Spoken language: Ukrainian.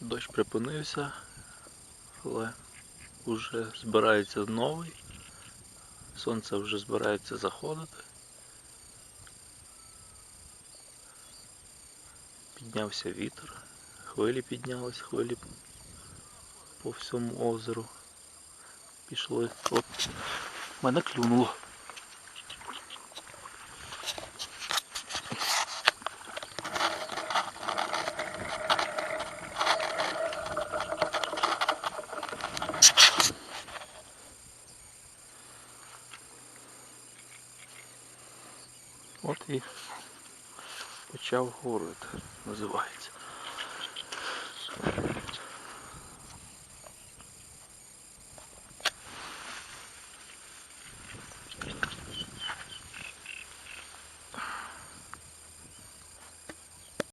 Дощ припинився, але вже збирається новий. Сонце вже збирається заходити. Піднявся вітер, хвилі піднялись, хвилі по всьому озеру. Пішли. От мене клюнуло. От і почав город називається.